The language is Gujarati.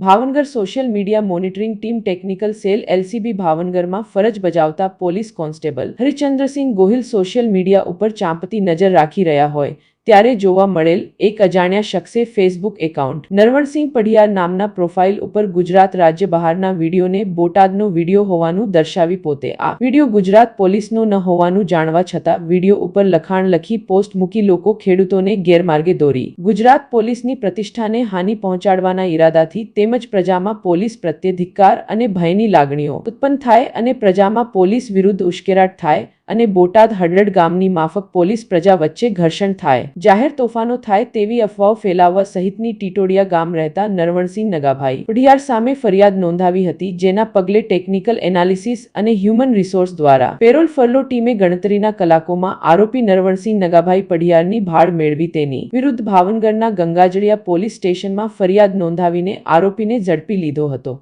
Bhavnagar social media monitoring team technical cell LCB ભાવનગરમાં ફરજ બજાવતા police constable Harichandrasinh Gohil social media ઉપર ચાંપતી નજર રાખી રહ્યા હોય. ત્યારે જોવા મળેલ એક અજાણ્યા શખ્સે ફેસબુક એકાઉન્ટ નરવણસિંહ પઢિયાર નામના પ્રોફાઇલ ઉપર ગુજરાત રાજ્ય બહારના વિડીયોને બોટાદનો વીડિયો હોવાનું દર્શાવી પોતે. આ વીડિયો ગુજરાત પોલીસનો ન હોવાનું જાણવા છતાં વીડિયો ઉપર લખાણ લખી પોસ્ટ મૂકી લોકો ખેડૂતોને ગેરમાર્ગે દોરી. ગુજરાત પોલીસની પ્રતિષ્ઠાને હાનિ પહોંચાડવાના ઈરાદાથી તેમજ પ્રજામાં પોલીસ પ્રત્યે ધિક્કાર અને ભયની લાગણીઓ ઉત્પન્ન થાય અને પ્રજામાં પોલીસ વિરુદ્ધ ઉશ્કેરાટ થાય અને બોટાદ હડરડ ગામની માફક પોલીસ પ્રજા વચ્ચે ઘર્ષણ થાય. જાહેર તોફાનો થાય તેવી અફવાઓ ફેલાવવા સહિતની ટીટોડિયા ગામ રહેતા નરવણસિંહ નગાભાઈ પઢિયાર સામે ફરિયાદ નોંધાવી હતી જેના પગલે ટેકનિકલ એનાલિસિસ અને હ્યુમન રિસોર્સ દ્વારા પેરોલ ફરલો ટીમે ગણતરીના કલાકોમાં આરોપી નરવણસિંહ નગાભાઈ પઢિયારની ભાળ મેળવી તેની વિરુદ્ધ ભાવનગરના ગંગાજળિયા પોલીસ સ્ટેશનમાં ફરિયાદ નોંધાવીને આરોપીને ઝડપી લીધો હતો.